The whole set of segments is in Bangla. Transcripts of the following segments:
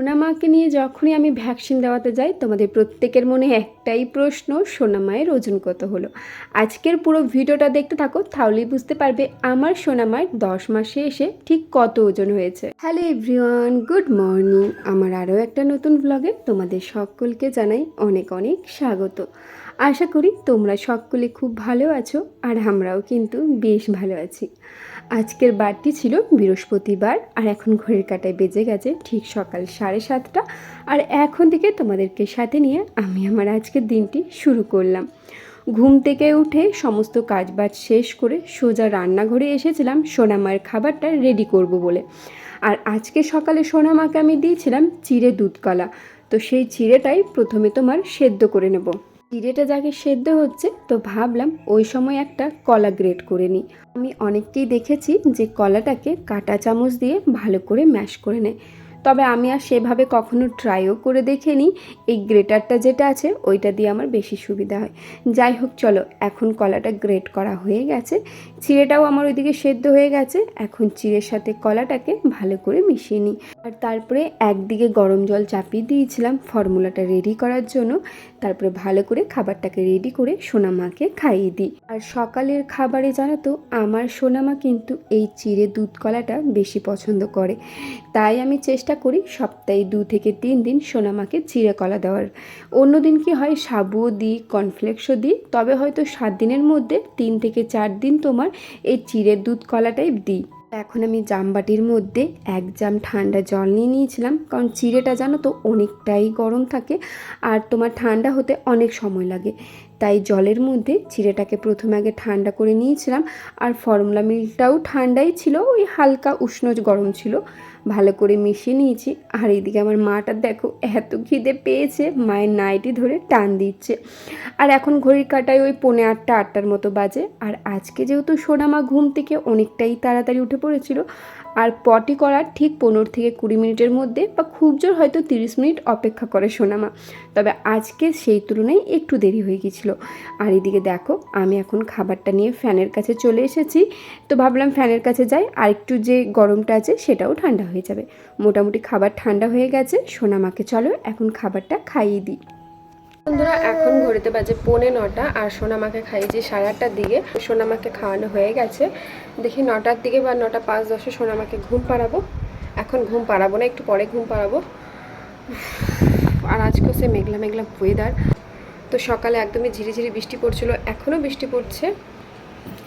সোনামাকে নিয়ে যখনই আমি ভ্যাকসিন দেওয়াতে যাই, তোমাদের প্রত্যেকের মনে একটাই প্রশ্ন, সোনামায়ের ওজন কত হলো? আজকের পুরো ভিডিওটা দেখতে থাকো, তাহলেই বুঝতে পারবে আমার সোনামায়ের দশ মাসে এসে ঠিক কত ওজন হয়েছে। Hello everyone, good morning. আমার আরও একটা নতুন ব্লগে তোমাদের সকলকে জানাই অনেক অনেক স্বাগত। আশা করি তোমরা সকলে খুব ভালো আছো, আর আমরাও কিন্তু বেশ ভালো আছি। আজকের বারটি ছিল বৃহস্পতিবার, আর এখন ঘড়ির কাটায় বেজে গেছে ঠিক সকাল সাড়ে সাতটা। আর এখন থেকে তোমাদেরকে সাথে নিয়ে আমি আমার আজকের দিনটি শুরু করলাম। ঘুম থেকে উঠে সমস্ত কাজবাজ শেষ করে সোজা রান্নাঘরে এসেছিলাম সোনামায়ের খাবারটা রেডি করব বলে। আর আজকে সকালে সোনামাকে আমি দিয়েছিলাম চিড়ে দুধকলা। তো সেই চিড়েটাই প্রথমে তোমার সেদ্ধ করে নেব। চিড়েটা যাকে সেদ্ধ হচ্ছে, তো ভাবলাম ওই সময় একটা কলা গ্রেট করে নিই। আমি অনেককেই দেখেছি যে কলাটাকে কাঁটা চামচ দিয়ে ভালো করে ম্যাশ করে নেয়। তবে আমি আর সেভাবে কখনো ট্রাইও করে দেখিনি। এই গ্রেটারটা যেটা আছে, ওইটা দিয়ে আমার বেশি সুবিধা হয়। যাই হোক, চলো, এখন কলাটা গ্রেট করা হয়ে গেছে। চিড়েটাও আমার ওইদিকে সেদ্ধ হয়ে গেছে। এখন চিড়ের সাথে কলাটাকে ভালো করে মিশিয়ে নিই। আর তারপরে একদিকে গরম জল চাপিয়ে দিয়েছিলাম ফর্মুলাটা রেডি করার জন্য। তারপরে ভালো করে খাবারটাকে রেডি করে সোনামাকে খাইয়ে দিই। আর সকালের খাবারে জানো তো, আমার সোনামা কিন্তু এই চিড়ে দুধ কলাটা বেশি পছন্দ করে। তাই আমি চেষ্টা করি সপ্তাহে দু থেকে তিন দিন সোনামাকে চিড়ে কলা দেওয়ার। অন্য দিন কি হয়, সাবুও দিই কর্নফ্লেক্সও দিই, তবে হয়তো সাত দিনের মধ্যে তিন থেকে চার দিন তোমার এই চিড়ের দুধ কলাটাই দিই। এখন আমি জামবাটির মধ্যে এক জাম ঠান্ডা জল নিয়ে নিয়েছিলাম, কারণ চিড়েটা জানো তো অনেকটাই গরম থাকে আর তোমার ঠান্ডা হতে অনেক সময় লাগে। তাই জলের মধ্যে চিড়েটাকে প্রথমে আগে ঠান্ডা করে নিয়েছিলাম, আর ফর্মুলা মিল্কটাও ঠান্ডাই ছিল, ওই হালকা উষ্ণ গরম ছিল। ভালো করে মিশিয়ে নিয়েছি। আর এইদিকে আমার মাটা দেখো, এত খিদে পেয়েছে, মায়ের নাইটি ধরে টান দিচ্ছে। আর এখন ঘড়ির কাটায় ওই পৌনে আটটা, আটটার মতো বাজে। আর আজকে যেহেতু সোনামা ঘুম থেকে অনেকটাই তাড়াতাড়ি উঠে পড়েছিল আর পটি করার ঠিক পনেরো থেকে কুড়ি মিনিটের মধ্যে বা খুব জোর হয়তো তিরিশ মিনিট অপেক্ষা করে সোনামা। তবে আজকে সেই তুলনায় একটু দেরি হয়ে গিয়েছিল। আর এদিকে দেখো, আমি এখন খাবারটা নিয়ে ফ্যানের কাছে চলে এসেছি। তো ভাবলাম ফ্যানের কাছে যাই, আর একটু যে গরমটা আছে সেটাও ঠান্ডা হয়ে যাবে। মোটামুটি খাবার ঠান্ডা হয়ে গেছে, সোনামাকে চলো এখন খাবারটা খাইয়ে দিই। বন্ধুরা, এখন ঘড়িতে বাজে পৌনে নটা আর সোনামাকে খাইয়েছি সাড়ে আটটার দিকে। সোনামাকে খাওয়ানো হয়ে গেছে। দেখি নটার দিকে বা নটা পাঁচ দশে সোনামাকে ঘুম পাড়াবো। এখন ঘুম পাড়াবো না, একটু পরে ঘুম পাড়াবো। আর আজকে সে মেঘলা মেঘলা ওয়েদার তো সকালে একদমই ঝিরিঝিরি বৃষ্টি পড়ছিল, এখনও বৃষ্টি পড়ছে।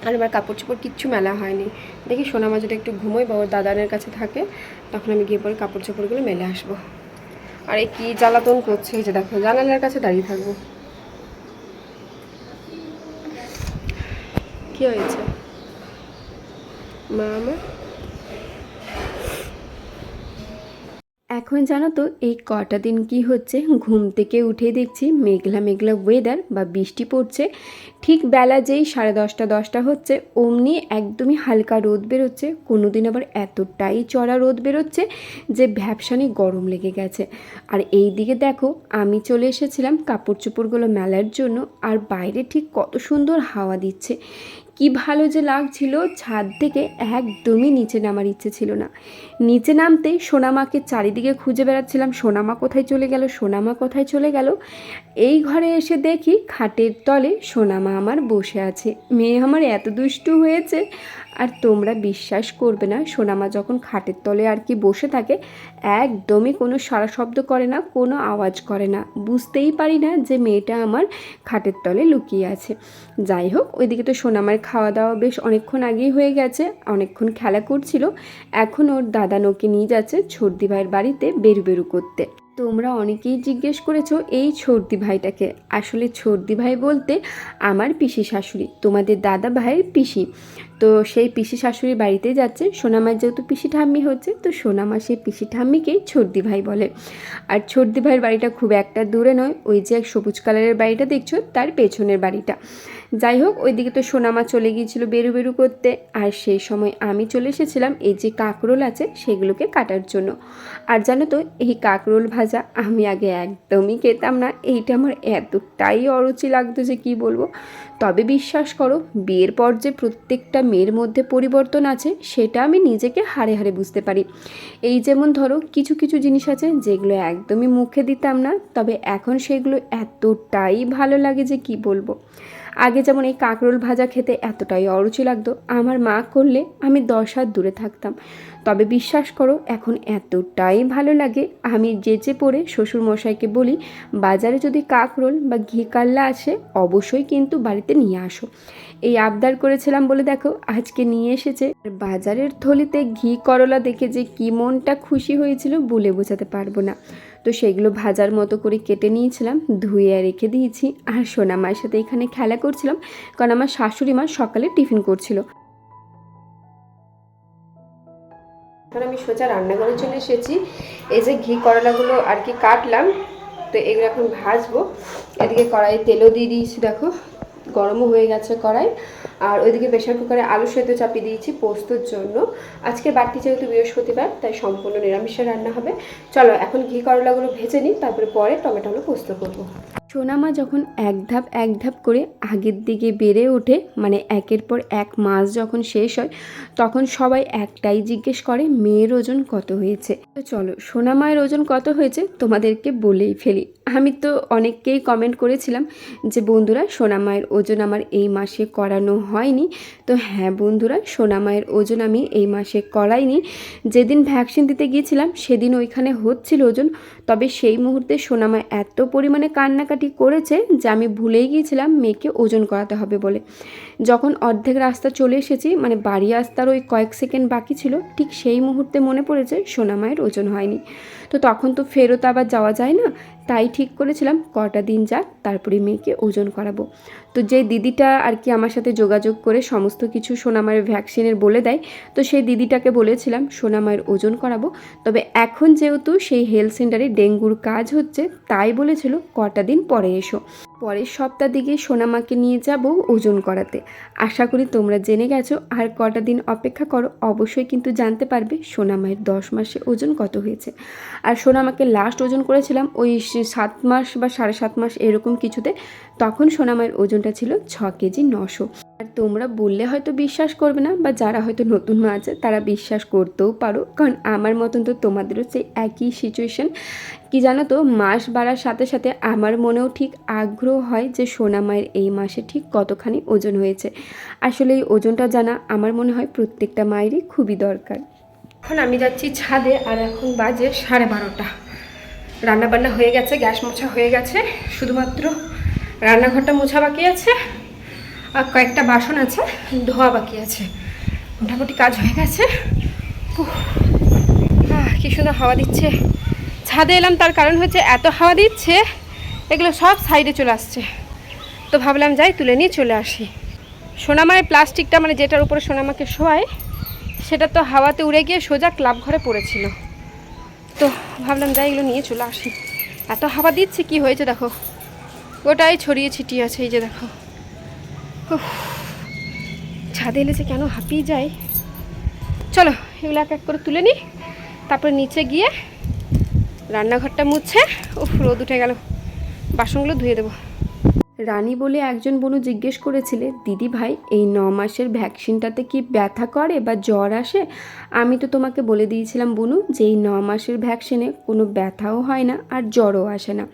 আর এবার কাপড় চোপড় কিচ্ছু মেলা হয়নি। দেখি সোনামা যদি একটু ঘুমোই বা ওর দাদানের কাছে থাকে, তখন আমি গিয়ে পরে কাপড় চোপড়গুলো মেলে আসব। আর এই কি জ্বালাতন করছে? এই যে দেখো, জানালার কাছে দাঁড়িয়ে থাকব। কি হয়েছে? মা আমার এখন জানো তো, এই কটা দিন কি হচ্ছে? ঘুম থেকে উঠে দেখছি মেঘলা মেঘলা ওয়েদার বা বৃষ্টি পড়ছে। ঠিক বেলা যেই সাড়ে দশটা দশটা হচ্ছে, অমনি একদমই হালকা রোদ বেরোচ্ছে। কোনো দিন আবার এতটাই চড়া রোদ বেরোচ্ছে যে ভ্যাবসানি গরম লেগে গেছে। আর এই দিকে দেখো, আমি চলে এসেছিলাম কাপড় চোপড়গুলো মেলার জন্য, আর বাইরে ঠিক কত সুন্দর হাওয়া দিচ্ছে। কি ভালো যে লাগছিল, ছাদ থেকে একদমই নিচে নামার ইচ্ছে ছিল না। নিচে নামতে সোনামাকে চারিদিকে খুঁজে বেড়াচ্ছিলাম, সোনামা কোথায় চলে গেল, সোনামা কোথায় চলে গেল? এই ঘরে এসে দেখি খাটের তলে সোনামা আমার বসে আছে। মেয়ে আমার এত দুষ্টু হয়েছে আর তোমরা বিশ্বাস করবে না, সোনামা যখন খাটের তলে আর কি বসে থাকে, একদমই কোনো সারা শব্দ করে না, কোনো আওয়াজ করে না। বুঝতেই পারি না যে মেয়েটা আমার খাটের তলে লুকিয়ে আছে। যাই হোক, ওইদিকে তো সোনামার খাওয়া দাওয়া বেশ অনেকক্ষণ আগেই হয়ে গেছে, অনেকক্ষণ খেলা করছিল। এখন ওর দাদা নোকে নিয়ে যাচ্ছে ছর্দি ভাইয়ের বাড়িতে বেরু বেরু করতে। তোমরা অনেকেই জিজ্ঞেস করেছ এই ছর্দি ভাইটাকে। আসলে ছর্দি ভাই বলতে আমার পিসি শাশুড়ি, তোমাদের দাদা ভাইয়ের পিসি। তো সেই পিসি শাশুড়ির বাড়িতে যাচ্ছে, সোনামার যেহেতু পিসি ঠাম্মি হচ্ছে, তো সোনামা সেই পিসি ঠাম্মিকেই ছর্দি ভাই বলে। আর ছর্দি ভাইয়ের বাড়িটা খুব একটা দূরে নয়, ওই যে এক সবুজ কালারের বাড়িটা দেখছ, তার পেছনের বাড়িটা। যাই হোক ওইদিকে তো সোনামা চলে গিয়েছিল বেরু বেরু করতে। আর সেই সময় আমি চলে এসেছিলাম এই যে কাঁকরোল আছে, সেগুলোকে কাটার জন্য। আর জানো তো, এই কাঁকরোল ভাজা আমি আগে একদমই খেতাম না। এইটা আমার এতটাই অরুচি লাগতো যে কি বলব। তবে বিশ্বাস করো, বিয়ের পর যে প্রত্যেকটা মেয়ের মধ্যে পরিবর্তন আছে, সেটা আমি নিজেকে হারে হারে বুঝতে পারি। এই যেমন ধরো, কিছু কিছু জিনিস আছে যেগুলো একদমই মুখে দিতাম না, তবে এখন সেগুলো এতটাই ভালো লাগে যে কি বলব। আগে যেমন এই কাঁকরোল ভাজা খেতে এতটাই অরুচি লাগতো, আমার মা করলে আমি দশ হাত দূরে থাকতাম। তবে বিশ্বাস করো, এখন এতটাই ভালো লাগে, আমি যেচে পড়ে শ্বশুরমশাইকে বলি, বাজারে যদি কাঁকরোল বা ঘি কাল্লা আসে, অবশ্যই কিন্তু বাড়িতে নিয়ে আসো। এই আবদার করেছিলাম বলে দেখো, আজকে নিয়ে এসেছে। বাজারের থলিতে ঘি করলা দেখে যে কি মনটা খুশি হয়েছিল বলে বোঝাতে পারব না। তো সেগুলো ভাজার মতো করে কেটে নিয়েছিলাম, ধুয়ে রেখে দিয়েছি। আর সোনা মায়ের সাথে এখানে খেলা করছিলাম, কারণ আমার শাশুড়ি মা সকালে টিফিন করছিল। এখন আমি সোজা রান্নাঘরে চলে এসেছি। এই যে ঘি করলাগুলো আর কি কাটলাম, তো এগুলো এখন ভাজবো। এদিকে কড়াই তেলও দিয়ে দিয়েছি, দেখো। গরমও হয়ে গেছে কড়াই। আর ওইদিকে প্রেশার কুকারে আলু সেদ্ধ চাপিয়ে দিয়েছি পোস্তর জন্য। আজকে বাড়তি যেহেতু বৃহস্পতিবার, তাই সম্পূর্ণ নিরামিষে রান্না হবে। চলো, এখন ঘি করলাগুলো ভেজে নিই, তারপরে পরে টমেটো আলু পোস্ত করব। সোনামা যখন এক ধাপ এক ধাপ করে আগের দিকে বেড়ে ওঠে মানে একের পর এক মাস যখন শেষ হয়, তখন সবাই একটাই জিজ্ঞেস করে, মেয়ের ওজন কত হয়েছে? তো চলো সোনামায়ের ওজন কত হয়েছে তোমাদেরকে বলেই ফেলি। আমি তো অনেককেই কমেন্ট করেছিলাম যে, বন্ধুরা সোনামায়ের ওজন আমার এই মাসে করানো হয়নি। তো হ্যাঁ বন্ধুরা সোনামায়ের ওজন আমি এই মাসে করাইনি। যেদিন ভ্যাকসিন দিতে গিয়েছিলাম, সেদিন ওইখানে হচ্ছিল ওজন। তবে সেই মুহূর্তে সোনামা এত পরিমাণে কান্নাকাটি করেছে যে, আমি ভুলেই গিয়েছিলাম মেয়েকে ওজন করাতে হবে বলে। যখন অর্ধেক রাস্তা চলে এসেছি মানে বাড়ি আসতার ওই কয়েক সেকেন্ড বাকি ছিল, ঠিক সেই মুহূর্তে মনে পড়েছে সোনামায়ের ওজন হয়নি। তো তখন তো ফেরত আবার যাওয়া যায় না। তাই ঠিক করেছিলাম, কটা দিন যাক, তারপরে মেয়েকে ওজন করাবো। তো যে দিদিটা আর কি আমার সাথে যোগাযোগ করে সমস্ত কিছু সোনামায়ের ভ্যাকসিনের বলে দেয়, তো সেই দিদিটাকে বলেছিলাম, সোনামায়ের ওজন করাবো। তবে এখন যেহেতু সেই হেলথ সেন্টারে ডেঙ্গুর কাজ হচ্ছে, তাই বলেছিল, কটা দিন পরে এসো। পরের সপ্তাহ দিকে সোনামাকে নিয়ে যাব ওজন করাতে। আশা করি তোমরা জেনে গেছো, আর কটা দিন অপেক্ষা করো, অবশ্যই কিন্তু জানতে পারবে সোনামায়ের দশ মাসে ওজন কত হয়েছে। আর সোনামাকে লাস্ট ওজন করেছিলাম ওই সাত মাস বা সাড়ে সাত মাস এরকম কিছুতে, তখন সোনামায়ের ওজনটা ছিল ছ কেজি নশো। আর তোমরা বললে হয়তো বিশ্বাস করবে না, বা যারা হয়তো নতুন মা আছে, তারা বিশ্বাস করতেও পারো। কারণ আমার মতন তো তোমাদেরও সেই একই সিচুয়েশন কি জানো তো, মাস বাড়ার সাথে সাথে আমার মনেও ঠিক আগ্রহ হয় যে সোনা মায়ের এই মাসে ঠিক কতখানি ওজন হয়েছে। আসলে এই ওজনটা জানা আমার মনে হয় প্রত্যেকটা মায়েরই খুবই দরকার। এখন আমি যাচ্ছি ছাদে, আর এখন বাজে সাড়ে বারোটা। রান্নাবান্না হয়ে গেছে, গ্যাস মোছা হয়ে গেছে। শুধুমাত্র রান্নাঘরটা মোছা বাকি আছে। কয়েকটা বাসন আছে, ধোয়া বাকি আছে। মোটামুটি কাজ হয়ে গেছে। কি সুন্দর হাওয়া দিচ্ছে। ছাদে এলাম, তার কারণ হচ্ছে এত হাওয়া দিচ্ছে, এগুলো সব সাইডে চলে আসছে। তো ভাবলাম যাই, তুলে নিয়ে চলে আসি। সোনামায়ের প্লাস্টিকটা মানে যেটার উপরে সোনামাকে শোয়ায়, সেটা তো হাওয়াতে উড়ে গিয়ে সোজা ক্লাব ঘরে পড়েছিল। তো ভাবলাম যাই, এগুলো নিয়ে চলে আসি। এত হাওয়া দিচ্ছে, কি হয়েছে দেখো। গোটাই ছড়িয়ে ছিটিয়ে আছে, এই যে দেখো। ছাদে এলে যে কেন হাঁপিয়ে যায়? চলো, এগুলো এক এক করে তুলে নিই তারপরে নিচে গিয়ে রান্নাঘরটা মুছে ও রোদ উঠে গেল। বাসনগুলো ধুয়ে দেবো। রানী বলে একজন বনু জিজ্ঞেস করেছিলে, দিদি ভাই, এই ন মাসের ভ্যাকসিনটাতে কি ব্যথা করে বা জ্বর আসে? আমি তো তোমাকে বলে দিয়েছিলাম বনু যে এই ন মাসের ভ্যাকসিনে কোনো ব্যথাও হয় না আর জ্বরও আসে না।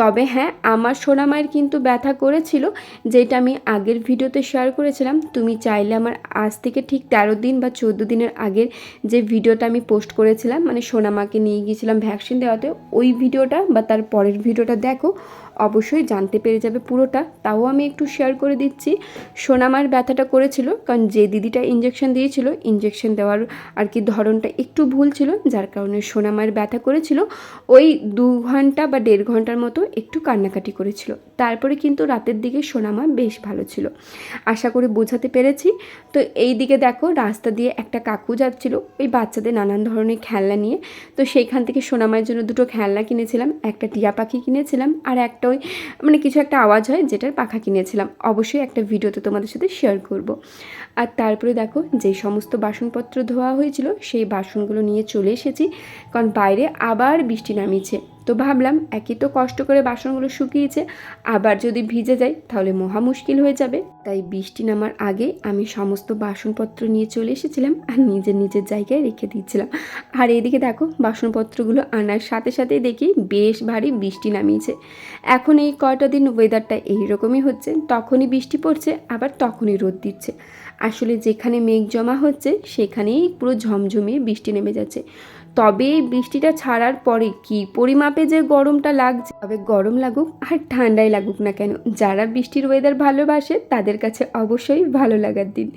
তবে হ্যাঁ আমার সোনামায়ের কিন্তু ব্যথা করেছিল, যেটা আমি আগের ভিডিওতে শেয়ার করেছিলাম। তুমি চাইলে আমার আজ থেকে ঠিক তেরো দিন বা চোদ্দ দিনের আগের যে ভিডিওটা আমি পোস্ট করেছিলাম মানে সোনামাকে নিয়ে গিয়েছিলাম ভ্যাকসিন দেওয়াতে, ওই ভিডিওটা বা তার পরের ভিডিওটা দেখো। অবশ্যই জানতে পেরে যাবে পুরোটা, তাও আমি একটু শেয়ার করে দিচ্ছি। সোনামার ব্যথাটা করেছিল, কারণ যে দিদিটা ইঞ্জেকশন দিয়েছিল ইঞ্জেকশন দেওয়ার আর কি ধরনটা একটু ভুল ছিল, যার কারণে সোনামার ব্যথা করেছিল। ওই দু ঘণ্টা বা দেড় ঘণ্টার মতো একটু কান্নাকাটি করেছিল। তারপরে কিন্তু রাতের দিকে সোনামা বেশ ভালো ছিল। আশা করি বোঝাতে পেরেছি। তো এই দিকে দেখো, রাস্তা দিয়ে একটা কাকু যাচ্ছিল, ওই বাচ্চাদের নানান ধরনের খেলনা নিয়ে। তো সেইখান থেকে সোনামায়ের জন্য দুটো খেলনা কিনেছিলাম, একটা টিয়া পাখি কিনেছিলাম, আর একটা একটা ওই মানে কিছু একটা আওয়াজ হয় যেটার পাখা কিনেছিলাম। অবশ্যই একটা ভিডিওতে তোমাদের সাথে শেয়ার করব। আর তারপরে দেখো, যে সমস্ত বাসনপত্র ধোয়া হয়েছিল, সেই বাসনগুলো নিয়ে চলে এসেছি। কারণ বাইরে আবার বৃষ্টি নামিয়েছে। তো ভাবলাম একই তো কষ্ট করে বাসনগুলো শুকিয়েছে, আবার যদি ভিজে যায় তাহলে মহা মুশকিল হয়ে যাবে। তাই বৃষ্টি নামার আগে আমি সমস্ত বাসনপত্র নিয়ে চলে এসেছিলাম আর নিজের নিজের জায়গায় রেখে দিচ্ছিলাম আর এদিকে দেখো বাসনপত্রগুলো আনার সাথে সাথেই দেখি বেশ ভারী বৃষ্টি নামিয়েছে। এখন এই কয়টা দিন ওয়েদারটা এইরকমই হচ্ছে, তখনই বৃষ্টি পড়ছে, আবার তখনই রোদ দিচ্ছে। আসলে যেখানে মেঘ জমা হচ্ছে, সেখানেই পুরো ঝমঝমিয়ে বৃষ্টি নেমে যাচ্ছে। তবে এই বৃষ্টিটা ছাড়ার পরে কি পরিমাপে যে গরমটা লাগছে, তবে গরম লাগুক আর ঠান্ডাই লাগুক না কেন। যারা বৃষ্টির ওয়েদার ভালোবাসে, তাদের কাছে অবশ্যই ভালো লাগার দিন।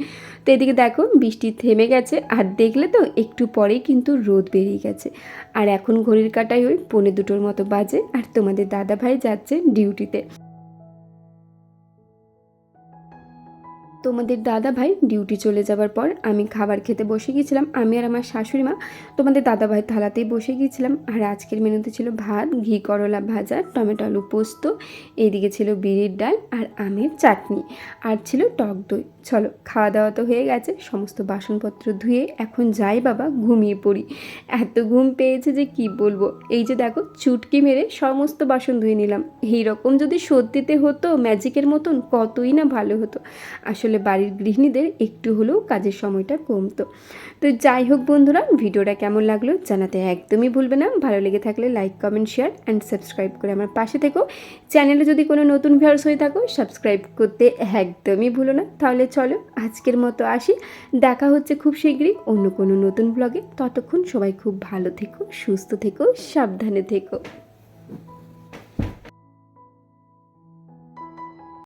তো এদিকে দেখো, বৃষ্টি থেমে গেছে, আর দেখলে তো একটু পরেই কিন্তু রোদ বেরিয়ে গেছে। আর এখন ঘড়ির কাটাই ওই পৌনে দুটোর মতো বাজে, আর তোমাদের দাদা ভাই যাচ্ছে ডিউটিতে তোমাদের দাদা ভাই ডিউটি চলে যাওয়ার পর আমি খাবার খেতে বসে গিয়েছিলাম। আমি আর আমার শাশুড়ি মা তোমাদের দাদা ভাই থালাতেই বসে গিয়েছিলাম। আর আজকের মেনুতে ছিল ভাত, ঘি, করলা ভাজা, টমেটো, আলু পোস্ত এইদিকে ছিল বিড়ির ডাল আর আমের চাটনি আর ছিল টক দই। চলো খাওয়া দাওয়া তো হয়ে গেছে। সমস্ত বাসনপত্র ধুয়ে এখন যাই বাবা, ঘুমিয়ে পড়ি। এত ঘুম পেয়েছে যে কি বলব? এই যে দেখো, চুটকি মেরে সমস্ত বাসন ধুয়ে নিলাম। এইরকম যদি সত্যিতে হতো ম্যাজিকের মতন, কতই না ভালো হতো। আসলে বাড়ির গৃহিণীদের একটু হলেও কাজের সময়টা কমতো। তো যাই হোক বন্ধুরা, ভিডিওটা কেমন লাগল জানাতে একদমই ভুলবে না। ভালো লেগে থাকলে like comment share and subscribe করে আমার পাশে থেকো। চ্যানেলে যদি কোনো নতুন ভিউয়ার্স হয়ে থাকো সাবস্ক্রাইব করতে একদমই ভুলো না। তাহলে চলো আজকের মতো আসি। দেখা হচ্ছে খুব শীঘ্রই অন্য কোনো নতুন ব্লগে ততক্ষণ সবাই খুব ভালো থেকো, সুস্থ থেকো, সাবধানে থেকো।